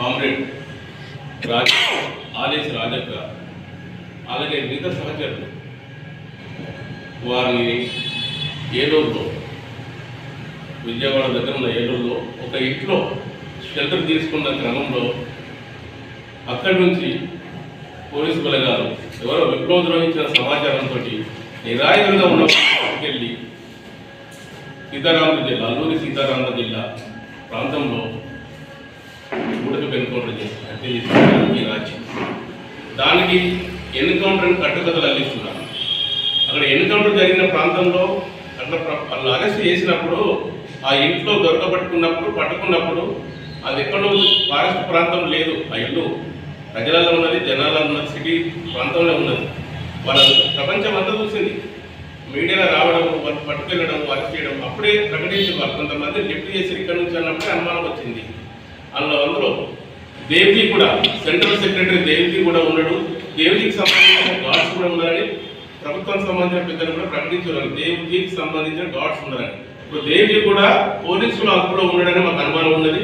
Comrade రాజ ఆదేశ్ రాజక్క అలాగే మిగతా సహచరులు. వారిని ఏలూరులో విజయవాడ దగ్గర ఉన్న ఏలూరులో ఒక ఇంట్లో షెల్టర్ తీసుకున్న క్రమంలో అక్కడి నుంచి పోలీసు బలగాలు ఎవరో విప్లవద్రోహించిన సమాచారంతో నిరాయుధంగా ఉన్న వెళ్ళి సీతారామరాజు జిల్లా అల్లూరి సీతారామరాజు జిల్లా ప్రాంతంలో ఎందుకు ఎన్కౌంటర్ చేసి హత్య చేసిన ఈ రాజ్యం. దానికి ఎన్కౌంటర్ని కట్టుకథలు అల్లిస్తున్నారు అక్కడ ఎన్కౌంటర్ జరిగిన ప్రాంతంలో అక్కడ వాళ్ళు అరెస్ట్ చేసినప్పుడు ఆ ఇంట్లో దొరకబట్టుకున్నప్పుడు పట్టుకున్నప్పుడు అది ఎక్కడో ఫారెస్ట్ ప్రాంతం లేదు. ఆ ఇల్లు ప్రజలలో ఉన్నది జనాలలో ఉన్నది సిటీ ప్రాంతంలో ఉన్నది. వాళ్ళ ప్రపంచం అంతా చూసింది. మీడియాలో రావడం వాళ్ళు పట్టుకెళ్ళడం వర్క్ చేయడం అప్పుడే ప్రకటించి వాళ్ళు కొంతమంది లిఫ్ట్ చేసి ఇక్కడ నుంచి అన్నప్పుడే అనుమానం వచ్చింది. అందులో అందులో దేవ్జీ కూడా సెంట్రల్ సెక్రటరీ దేవ్జీ కూడా ఉన్నాడు దేవ్జీకి సంబంధించిన గాడ్స్ కూడా ఉన్నారని ప్రభుత్వానికి సంబంధించిన పెద్దలు కూడా ప్రకటించారు. దేవ్జీకి సంబంధించిన గాడ్స్ ఉన్నారని ఇప్పుడు దేవ్జీ కూడా పోలీసుల అదుపులో ఉన్నాడని మాకు అనుమానం ఉన్నది.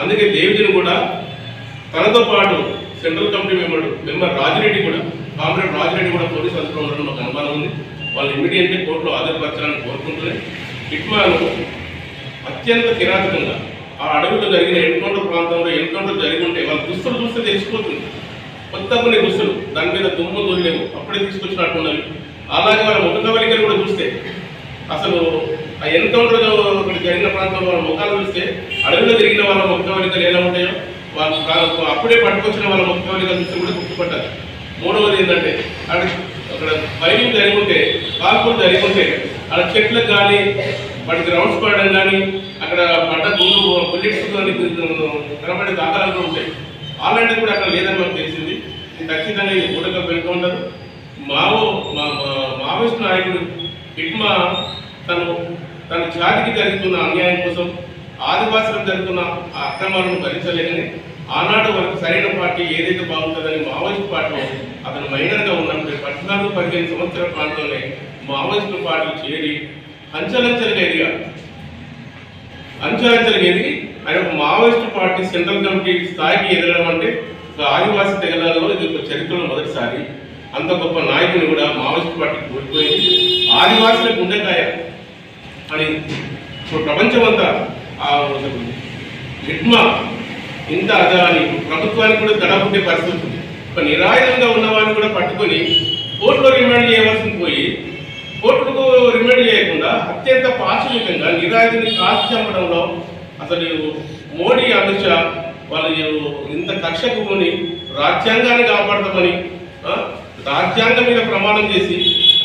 అందుకే దేవ్జీని కూడా తనతో పాటు central committee member member Rajireddy కూడా కామ్రేడ్ రాజిరెడ్డి కూడా పోలీసు అదుపులో ఉండడం మాకు అనుమానం ఉంది. వాళ్ళు ఇమీడియట్గా కోర్టులో హాజరుపరచాలని కోరుకుంటున్నాయి. ఇట్మాను అత్యంత కిరాతకంగా ఆ అడవిలో జరిగిన ఎన్కౌంటర్ ప్రాంతంలో ఎన్కౌంటర్ జరిగి ఉంటే వాళ్ళ దుస్తులు చూస్తే తెలిసిపోతుంది. కొత్త కొన్ని దుస్తులు దాని మీద దుమ్ము దొరిలేవు అప్పుడే తీసుకొచ్చినట్టున్నవి. అలాగే వాళ్ళ ముఖ కవలికలు కూడా చూస్తే. అసలు ఆ ఎన్కౌంటర్ జరిగిన ప్రాంతంలో వాళ్ళ ముఖాలు చూస్తే అడవిలో తిరిగిన వాళ్ళ ముఖ కవలికలు ఎలా ఉంటాయో వాళ్ళు అప్పుడే పట్టుకొచ్చిన వాళ్ళ ముఖ కవలికలు చూస్తే కూడా గుర్తుపట్టాలి మూడవది ఏంటంటే అక్కడ అక్కడ ఫైరింగ్ జరిగి ఉంటే కాల్పులు జరిగి ఉంటే అక్కడ చెట్లకు కానీ వాటి గ్రౌండ్స్ పడడం కానీ అక్కడ పడ్డ గుండు బుల్లెట్స్ కానీ కనబడే దాఖలాలు కూడా ఉంటాయి. ఆల్రెడీ కూడా అక్కడ లేదని మాకు తెలిసింది. ఇది ఖచ్చితంగా ఇది కూడక వెనుకుంటారు మావో మా మావోయిస్ట్ నాయకుడు ఇట్మా తను తన జాతికి జరుగుతున్న అన్యాయం కోసం ఆదివాసులకు జరుగుతున్న ఆ అక్రమాలను భరించలేదని ఆనాడు వరకు సరైన పార్టీ ఏదైతే బాగుంటుందని మావోయిస్ట్ పార్టీ అతను మైనర్గా ఉన్నప్పుడు పద్నాలుగు పదిహేను సంవత్సరాల ప్రాంతంలోనే మావోయిస్టు పార్టీలు చేరి అంచెలంచెలుగా ఎదిగారు అంచెలంచెలుగా ఎదిగి ఆయన ఒక మావోయిస్ట్ పార్టీ సెంట్రల్ కమిటీ స్థాయికి ఎదగడం అంటే ఒక ఆదివాసీ తెగలలో ఇది ఒక చరిత్రలో మొదటిసారి. అంత గొప్ప నాయకుని కూడా మావోయిస్ట్ పార్టీకి కోల్పోయింది. ఆదివాసుల గుండెకాయ అని ప్రపంచమంతా ఆ ఇంత అదాని ప్రభుత్వానికి కూడా దడబుట్టే పరిస్థితి ఉంది. ఒక నిరాయుధంగా ఉన్నవాడిని కూడా పట్టుకొని కోర్టులో రిమాండ్ చేయవలసింది రిమాండ్ అత్యంత పాశవికంగా నిరాయుధిని కాల్చి చంపడంలో అసలు మోడీ అమిత్ షా వాళ్ళు ఇంత కక్షకు కొని రాజ్యాంగాన్ని కాపాడతామని రాజ్యాంగం మీద ప్రమాణం చేసి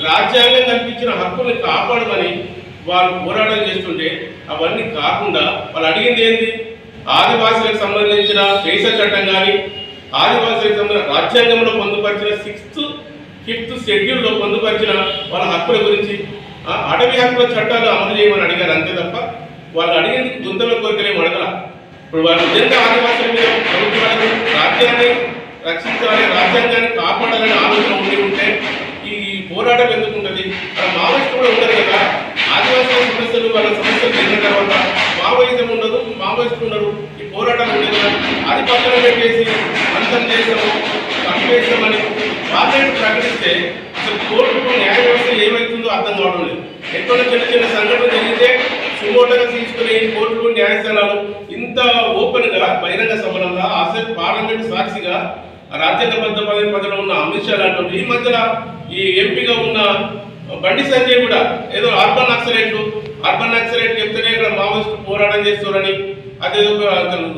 రాజ్యాంగం కల్పించిన హక్కుల్ని కాపాడమని వాళ్ళు పోరాటం చేస్తుంటే అవన్నీ కాకుండా వాళ్ళు అడిగింది ఏంటి ఆదివాసులకు సంబంధించిన దేశ చట్టం కానీ ఆదివాసులకు సంబంధించిన రాజ్యాంగంలో పొందుపరిచిన సిక్స్త్ ఫిఫ్త్ షెడ్యూల్లో పొందుపరిచిన వాళ్ళ హక్కుల గురించి అటవీ హక్కుల చట్టాలు అమలు చేయమని అడిగారు అంతే తప్ప వాళ్ళు అడిగింది గుంతల కోరికలేం అడగల. ఇప్పుడు వాళ్ళు నిజంగా ఆదివాసుల మీద ప్రభుత్వాలకు రాజ్యాన్ని రక్షించాలి రాజ్యాంగాన్ని కాపాడాలని ఆలోచన ఉండి ఉంటే ఈ పోరాటం ఎందుకు ఉంటుంది మావోయిస్ట్ కూడా ఉండదు కదా. ఆదివాసుల సమస్యలు వాళ్ళ సమస్యలు తిన్న తర్వాత మావోయిజం ఉండదు మావోయిస్ట్ ఉండరు. ఈ పోరాటం ఉండదు అది పక్కన పెట్టేసి అంతం చేసాము చంపేస్తామని వాళ్ళని ప్రకటిస్తే అసలు కోర్టుకు న్యాయ వ్యవస్థ ఏమవుతుందో అర్థం కావడం లేదు ఎక్కడ చిన్న చిన్న సంఘటనలు జరిగితే సుమోటగా తీసుకునే కోర్టులు న్యాయస్థానాలు ఇంత ఓపెన్గా బహిరంగ సభలలో అసలు పార్లమెంట్ సాక్షిగా రాజ్యాంగబద్ధ పదవి పదవిలో ఉన్న అమిత్ షా లాంటి ఈ మధ్యన ఈ ఎంపీగా ఉన్న బండి సంజయ్ కూడా ఏదో అర్బన్ నక్సలైట్లు అర్బన్ నక్సలైట్ చెప్తేనే ఇక్కడ మావోయిస్టు పోరాటం చేస్తారని అదేదో ఒక అతను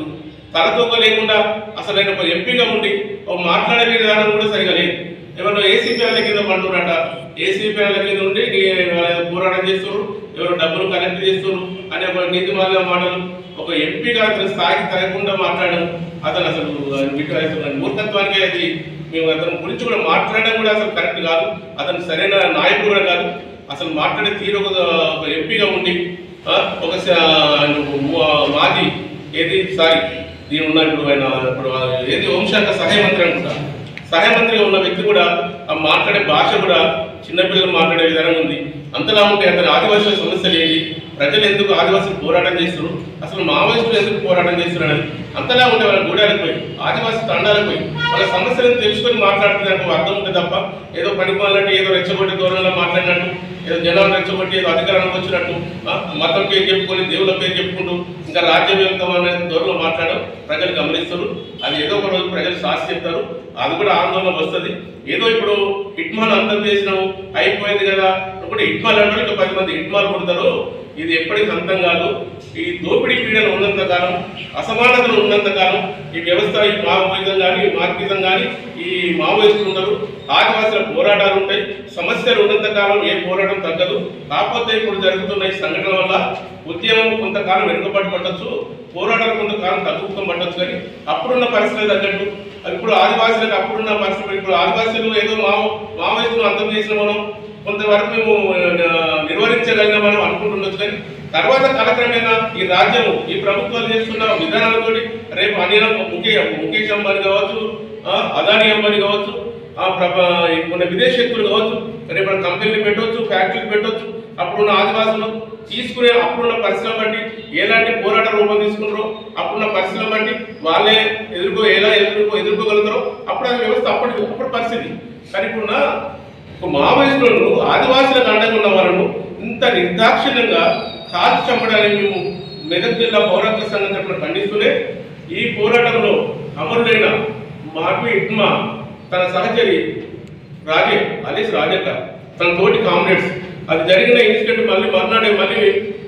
తలతూక లేకుండా అసలు ఆయన ఒక ఎంపీగా ఉండి మాట్లాడే విధానం కూడా సరిగా లేదు. ఏమన్నా ఏసీపీ వాళ్ళ కింద పండురట ఏసీ ఫ్యాన్ల కింద ఉండి పోరాటం చేస్తారు ఎవరో డబ్బులు కలెక్ట్ చేస్తారు అనే ఒక నీతి మాలిన మాటలు ఒక ఎంపీగా అతను స్థాయికి తగ్గకుండా మాట్లాడడం అతను అసలు విక్రయిస్తున్నాడు మూర్ఖత్వానికి అది మేము అతని గురించి కూడా మాట్లాడడం కూడా అసలు కరెక్ట్ కాదు. అతను సరైన నాయకుడు కూడా కాదు. అసలు మాట్లాడే తీరు ఒక ఒక ఎంపీగా ఉండి ఒక మాది మాజీ ఏది? సారీ దీని ఉన్న ఇప్పుడు ఆయన ఇప్పుడు ఏది? హోంశాఖ సహాయ మంత్రి అనుకుంటా. సహాయ మంత్రిగా ఉన్న వ్యక్తి కూడా మాట్లాడే భాష కూడా చిన్నపిల్లలు మాట్లాడే విధానం ఉంది. అంతలా ఉంటే అతని ఆదివాసుల సమస్యలు ఏంటి ప్రజలు ఎందుకు ఆదివాసులు పోరాటం చేస్తారు అసలు మావోయిస్టులు ఎందుకు పోరాటం చేస్తున్నారు అని అంతలా ఉంటే వాళ్ళ గూడాలకు పోయి ఆదివాసీ తండాలకు పోయి వాళ్ళ సమస్యలను తెలుసుకొని మాట్లాడుతున్నట్టు అర్థం ఉంటుంది తప్ప ఏదో పనిమాలంటే ఏదో రెచ్చగొట్టి దూరంలో మాట్లాడినట్టు ఏదో జనాలు రెచ్చగొట్టి ఏదో అధికారానికి వచ్చినట్టు మతం పేరు చెప్పుకొని దేవుల పేరు చెప్పుకుంటూ ఇంకా రాజ్యవ్యాప్తం అనే దూరంలో మాట్లాడడం ప్రజలు గమనిస్తారు అది ఏదో ఒక రోజు ప్రజలు సాక్షి చెప్తారు. అది కూడా ఆందోళన వస్తుంది. ఏదో ఇప్పుడు హిట్మాల్ అంతం చేసినావు అయిపోయింది కదా. ఇప్పుడు హిట్మాల్ అంటే ఇంకా పది మంది హిట్మాల్ పుడతారు ఇది ఎప్పటికీ అంతం కాదు. ఈ దోపిడీ పీడన ఉన్నంత కాలం అసమానతలు ఉన్నంత కాలం ఈ వ్యవస్థ ఈ మావోయిజం కానీ ఈ మార్కిజం కానీ ఈ మావోయిస్టులు ఉండరు. ఆదివాసుల పోరాటాలు ఉంటాయి. సమస్యలు ఉన్నంత కాలం ఏ పోరాటం తగ్గదు. కాకపోతే ఇప్పుడు జరుగుతున్న ఈ సంఘటన వల్ల ఉద్యమం కొంతకాలం వెనుకబడి పట్టచ్చు. పోరాటాలు కొంతకాలం తగ్గుతూ పట్టచ్చు కానీ అప్పుడున్న పరిస్థితులు తగ్గట్టు ఇప్పుడు ఆదివాసులకు అప్పుడున్న పరిస్థితులు ఇప్పుడు ఆదివాసులు ఏదో మావో మావోయిస్టులు అంతం చేసిన మనం కొంతవరకు మేము నిర్వహించగలిగిన మనం అనుకుంటుండొచ్చు. కానీ తర్వాత కాలక్రమేణా ఈ రాజ్యము ఈ ప్రభుత్వాలు చేస్తున్న విధానాలతో రేపు అనిల ముఖే ముఖేష్ అంబానీ కావచ్చు అదానీ అంబానీ కావచ్చు ఆ ప్రభ కొన్ని విదేశీ కావచ్చు రేపు కంపెనీలు పెట్టవచ్చు ఫ్యాక్టరీలు పెట్టవచ్చు అప్పుడున్న ఆదివాసులు తీసుకునే అప్పుడున్న పరిశ్రమ బట్టి ఎలాంటి పోరాట రూపం తీసుకున్నారో అప్పుడున్న పరిస్థితులు బట్టి వాళ్ళే ఎదుర్కో ఎలా ఎదుర్కో ఎదుర్కోగలుగుతారో అప్పుడు అది వ్యవస్థ అప్పటి అప్పుడు పరిస్థితి. కానీ ఇప్పుడున్న ఒక మావోయిస్టులను ఆదివాసులకు అండగా ఉన్న వాళ్ళను ఇంత నిర్దాక్షిణ్యంగా కాల్చి చంపడానికి మేము మెదక్ జిల్లా పౌరత్వ సంఘం తరఫున ఖండిస్తూనే ఈ పోరాటంలో అమరుడైన మాపి ఇట్మా తన సహచరి రాజే అలీస్ రాజక్క తన తోటి కామ్రేడ్స్. అది జరిగిన ఇన్సిడెంట్ మళ్ళీ మర్నాడే మళ్ళీ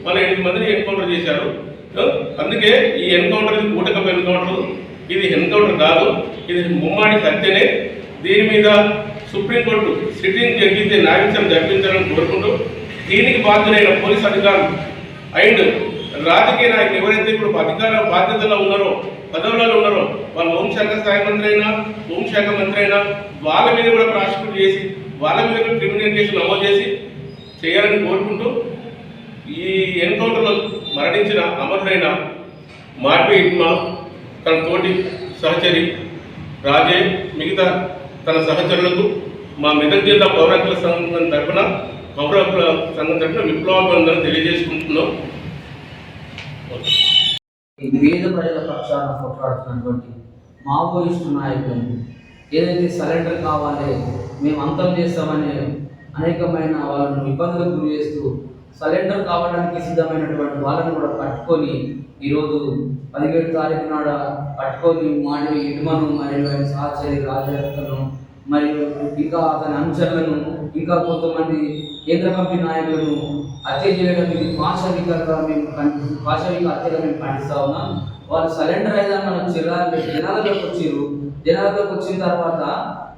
మన ఎనిమిది మందిని ఎన్కౌంటర్ చేశారు. అందుకే ఈ ఎన్కౌంటర్ ఇది కూటకం ఎన్కౌంటర్ ఇది ఎన్కౌంటర్ కాదు ఇది ముమ్మాడి హత్యనే దీని మీద సుప్రీంకోర్టు సిట్టింగ్ జరిగితే న్యాయవిచారణ జరిపించాలని కోరుకుంటూ దీనికి బాధ్యులైన పోలీస్ అధికారులు అండ్ రాజకీయ నాయకులు ఎవరైతే ఇప్పుడు అధికార బాధ్యతలో ఉన్నారో పదవులలో ఉన్నారో వాళ్ళ హోంశాఖ స్థాయి మంత్రి అయినా హోంశాఖ మంత్రి అయినా వాళ్ళ మీద కూడా ప్రాసిక్యూట్ చేసి వాళ్ళ మీద క్రిమినల్ కేసులు నమోదు చేసి చేయాలని కోరుకుంటూ ఈ ఎన్కౌంటర్లో మరణించిన అమరుడైన మార్పి ఇట్మా తన తోటి సహచరి రాజే మిగతా తన సహచరులకు మా మెదక్ జిల్లా పౌర సంఘం తరఫున పౌర సంఘం తరఫున విప్లవాభివందనలు తెలియజేసుకుంటున్నాం. ఈ పేద ప్రజల పక్షాన పోట్లాడుతున్నటువంటి మావోయిస్టు నాయకులను ఏదైతే సరెండర్ కావాలి మేము అంతం చేస్తామని అనేకమైన వాళ్ళను ఇబ్బందులకు గురి చేస్తూ సరెండర్ కావడానికి సిద్ధమైనటువంటి వాళ్ళని కూడా పట్టుకొని ఈరోజు పదిహేడు తారీఖు నాడ పట్టుకొని మాటి ఇడుమను మరియు ఆయన సహచరి రాజరత్నను మరియు ఇంకా అతని అనుచరులను ఇంకా కొంతమంది కేంద్ర కమిటీ నాయకులను హత్య చేయడం ఇది పాశవికంగా మేము ఖండి- పాశవిక హత్యగా మేము ఖండిస్తా ఉన్నాం. వాళ్ళు సరెండర్ అయినా మన జనాలు జనాలలోకి వచ్చారు జనాలలోకి వచ్చిన తర్వాత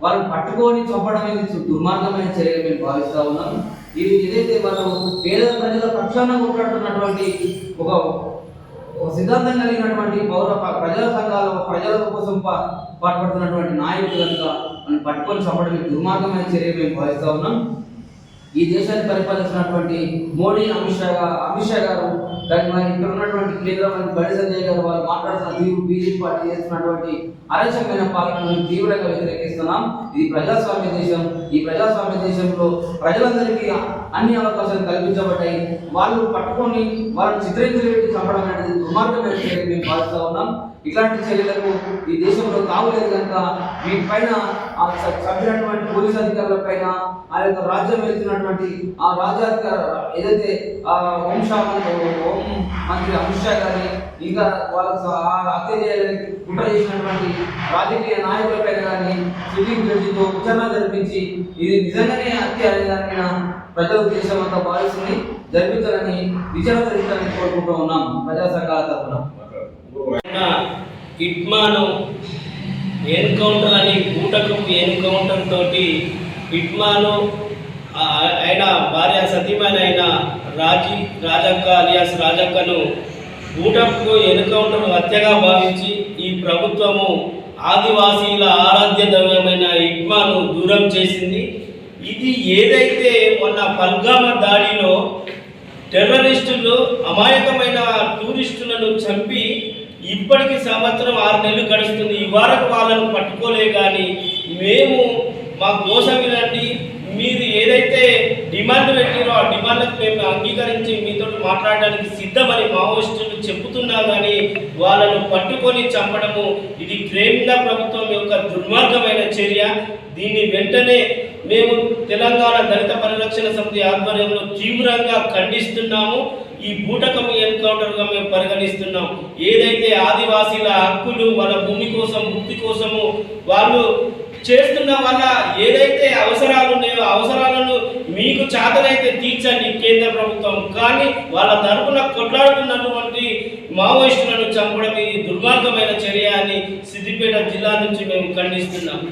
వాళ్ళని పట్టుకొని చంపడం అనేది దుర్మార్గమైన చర్యగా మేము భావిస్తా ఉన్నాం. ఇది ఏదైతే వాళ్ళు పేద ప్రజల పక్షాన కొట్లాడుతున్నటువంటి ఒక ఒక సిద్ధాంతం కలిగినటువంటి పౌర ప్రజల సంఘాల ప్రజల కోసం పాటుపడుతున్నటువంటి నాయకులు కనుక మనం పట్టుకొని చంపడం దుర్మార్గమైన చర్య మేము భావిస్తా ఉన్నాం. ఈ దేశాన్ని పరిపాలిస్తున్నటువంటి మోడీ అమిత్ షా అమిత్ షా గారు దాని మరి ఇక్కడ ఉన్నటువంటి కేంద్ర మంత్రి బండి సంజయ్ గారు వాళ్ళు మాట్లాడుతున్న తీరు బీజేపీ పార్టీ చేస్తున్నటువంటి అరచకమైన పాలనను తీవ్రంగా వ్యతిరేకిస్తున్నాం. ఇది ప్రజాస్వామ్య దేశం. ఈ ప్రజాస్వామ్య దేశంలో ప్రజలందరికీ అన్ని అవకాశాలు కల్పించబడ్డాయి. వాళ్ళు పట్టుకొని వాళ్ళని చిత్రించబెట్టి చంపడం అనేది దుర్మార్గమైన మేము భావిస్తూ ఉన్నాం. ఇలాంటి చర్యలకు ఈ దేశంలో తాగులేదు కనుక వీటిపైన ఆ చ- చంపినటువంటి పోలీస్ అధికారుల పైన ఆ యొక్క రాజ్యం వెళ్తున్నటువంటి ఆ రాజ్యాధికార ఏదైతే ఆ హోంశా హోం మంత్రి అమిత్ షా గారి ఇంకా వాళ్ళ స- ఆ హత్య చేయాలని కుట్ర చేసినటువంటి రాజకీయ నాయకుల పైన కానీ సిట్టింగ్ జడ్జితో విచారణ జరిపించి ఇది నిజంగానే హత్య అనే దాని మీద ప్రజల ఉద్దేశం అంతా భావిస్తుంది జరిపించాలని విచారణ జరిపించాలని కోరుకుంటూ ఉన్నాం ప్రజా సంఘాల తరఫున. ఇట్మాను ఎన్కౌంటర్ అని బూటకపు ఎన్కౌంటర్ తోటి ఇట్మాను ఆయన భార్య సతీమణి అయిన రాజీ రాజక్క అలియాస్ రాజక్కను బూటకు ఎన్కౌంటర్ హత్యగా భావించి ఈ ప్రభుత్వము ఆదివాసీల ఆరాధ్య దైవమైన ఇట్మాను దూరం చేసింది. ఇది ఏదైతే మొన్న పల్గామ దాడిలో టెర్రరిస్టులు అమాయకమైన టూరిస్టులను చంపి ఇప్పటికి సంవత్సరం ఆరు నెలలు గడుస్తుంది. ఈ వాళ్ళను పట్టుకోలే కానీ మేము మా కోసం ఇలాంటి మీరు ఏదైతే డిమాండ్ పెట్టినో ఆ డిమాండ్లకు మేము అంగీకరించి మీతో మాట్లాడడానికి సిద్ధమని మావోయిస్టులు చెబుతున్నా కానీ వాళ్ళను పట్టుకొని చంపడము ఇది కేంద్ర ప్రభుత్వం యొక్క దుర్మార్గమైన చర్య. దీన్ని వెంటనే మేము తెలంగాణ దళిత పరిరక్షణ సమితి ఆధ్వర్యంలో తీవ్రంగా ఖండిస్తున్నాము. ఈ బూటకం ఎన్కౌంటర్గా మేము పరిగణిస్తున్నాం. ఏదైతే ఆదివాసీల హక్కులు వాళ్ళ భూమి కోసం ముక్తి కోసము వాళ్ళు చేస్తున్న వల్ల ఏదైతే అవసరాలు ఉన్నాయో అవసరాలను మీకు చేతనైతే తీర్చండి కేంద్ర ప్రభుత్వం. కానీ వాళ్ళ తరపున కొట్లాడుతున్నటువంటి మావోయిస్టులను చంపడం ఇది దుర్మార్గమైన చర్య అని సిద్దిపేట జిల్లా నుంచి మేము ఖండిస్తున్నాం.